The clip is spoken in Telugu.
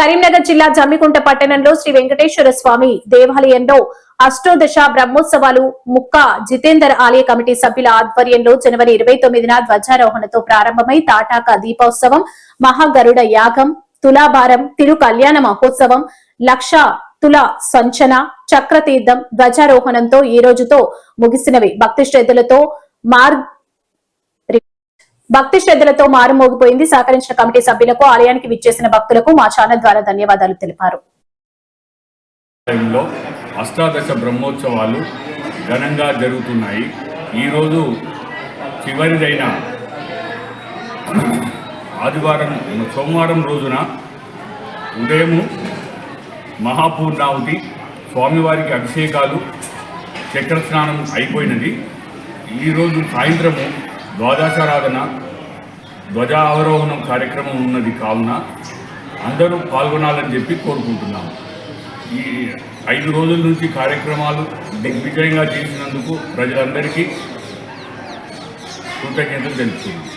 కరీంనగర్ జిల్లా జమ్మికుంట పట్టణంలో శ్రీ వెంకటేశ్వర స్వామి దేవాలయంలో అష్టోదశ బ్రహ్మోత్సవాలు ముక్క జితేందర్ ఆలయ కమిటీ సభ్యుల ఆధ్వర్యంలో జనవరి ఇరవై తొమ్మిదిన ధ్వజారోహణతో ప్రారంభమై తాటాక దీపోత్సవం మహాగరుడ యాగం తులాభారం తిరు కళ్యాణ మహోత్సవం లక్ష తుల సంచన చక్రతీర్థం ధ్వజారోహణంతో ఈ రోజుతో ముగిసినవి. భక్తి శ్రద్ధలతో మార్గ భక్తి శ్రద్ధలతో మారుమోగిపోయింది సహకరించిన కమిటీ సభ్యులకు ఆలయానికి విచ్చేసిన భక్తులకు మా ఛానల్ ద్వారా ధన్యవాదాలు తెలిపారు. అష్టాదశ బ్రహ్మోత్సవాలు ఘనంగా జరుగుతున్నాయి. ఈరోజు చివరిదైన ఆదివారం సోమవారం రోజున ఉదయము మహాపూర్ణావతి స్వామివారికి అభిషేకాలు చక్ర స్నానం అయిపోయినది. ఈరోజు సాయంత్రము ద్వాదశారాధన ధ్వజావరోహణం కార్యక్రమం ఉన్నది కావున అందరూ పాల్గొనాలని చెప్పి కోరుకుంటున్నాము ఈ ఐదు రోజుల నుంచి కార్యక్రమాలు దిగ్విజయంగా చేసినందుకు ప్రజలందరికీ కృతజ్ఞతలు తెలుపుతున్నాను